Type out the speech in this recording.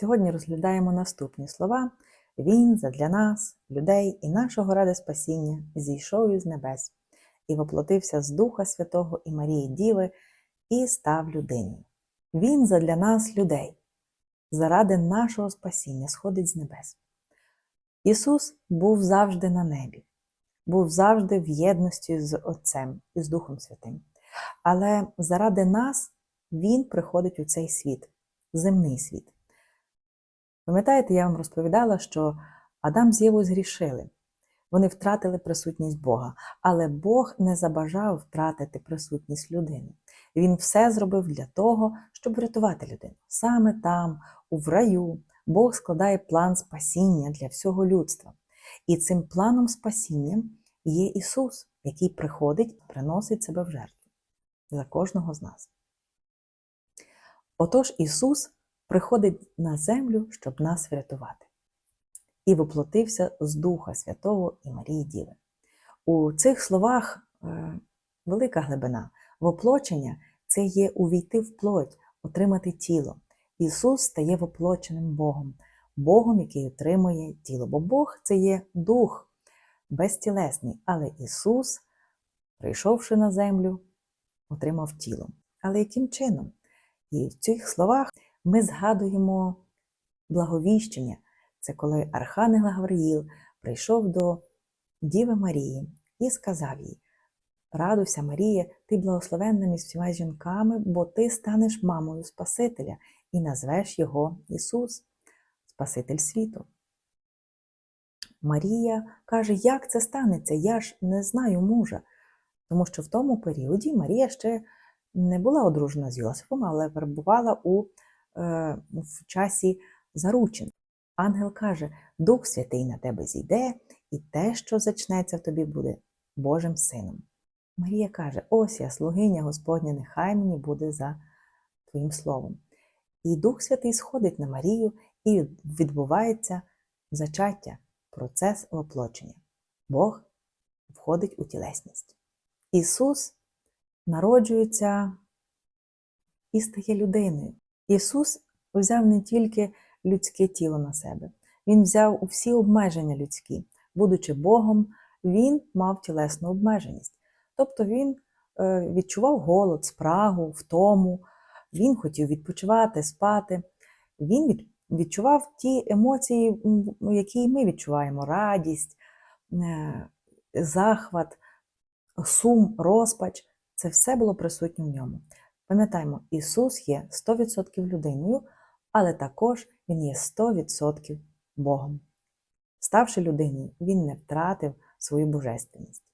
Сьогодні розглядаємо наступні слова. Він задля нас, людей і нашого ради спасіння, зійшов із небес і воплотився з Духа Святого і Марії Діви і став людиною. Він задля нас, людей, заради нашого спасіння сходить з небес. Ісус був завжди на небі, був завжди в єдності з Отцем і з Духом Святим. Але заради нас Він приходить у цей світ, земний світ. Пам'ятаєте, я вам розповідала, що Адам з Євою згрішили. Вони втратили присутність Бога, але Бог не забажав втратити присутність людини. Він все зробив для того, щоб врятувати людину. Саме там, у раю, Бог складає план спасіння для всього людства. І цим планом спасіння є Ісус, який приходить і приносить себе в жертву за кожного з нас. Отож Ісус приходить на землю, щоб нас врятувати. І воплотився з Духа Святого і Марії Діви. У цих словах е, велика глибина. Воплочення це є увійти в плоть, отримати тіло. Ісус стає воплоченим Богом, Богом, який отримує тіло. Бо Бог це є дух безтілесний, але Ісус, прийшовши на землю, отримав тіло. Але яким чином? І в цих словах ми згадуємо благовіщення. Це коли Архангел Гавриїл прийшов до Діви Марії і сказав їй: Радуйся, Марія, ти благословенна між всіма жінками, бо ти станеш мамою Спасителя і назвеш його Ісус, Спаситель світу. Марія каже, як це станеться? Я ж не знаю мужа. Тому що в тому періоді Марія ще не була одружена з Йосифом, але перебувала у, в часі заручин. Ангел каже: Дух Святий на тебе зійде, і те, що зачнеться в тобі, буде Божим Сином. Марія каже: Ось я, слугиня Господня, нехай мені буде за Твоїм словом. І Дух Святий сходить на Марію, і відбувається зачаття, процес воплочення. Бог входить у тілесність. Ісус народжується і стає людиною. Ісус взяв не тільки людське тіло на себе, Він взяв усі обмеження людські. Будучи Богом, Він мав тілесну обмеженість. Тобто Він е, відчував голод, спрагу, втому, Він хотів відпочивати, спати. Він відчував ті емоції, які ми відчуваємо: радість, е, захват, сум, розпач. Це все було присутнє в ньому. Пам'ятаємо, Ісус є 100% людиною, але також Він є 100% Богом. Ставши людиною, Він не втратив свою божественність.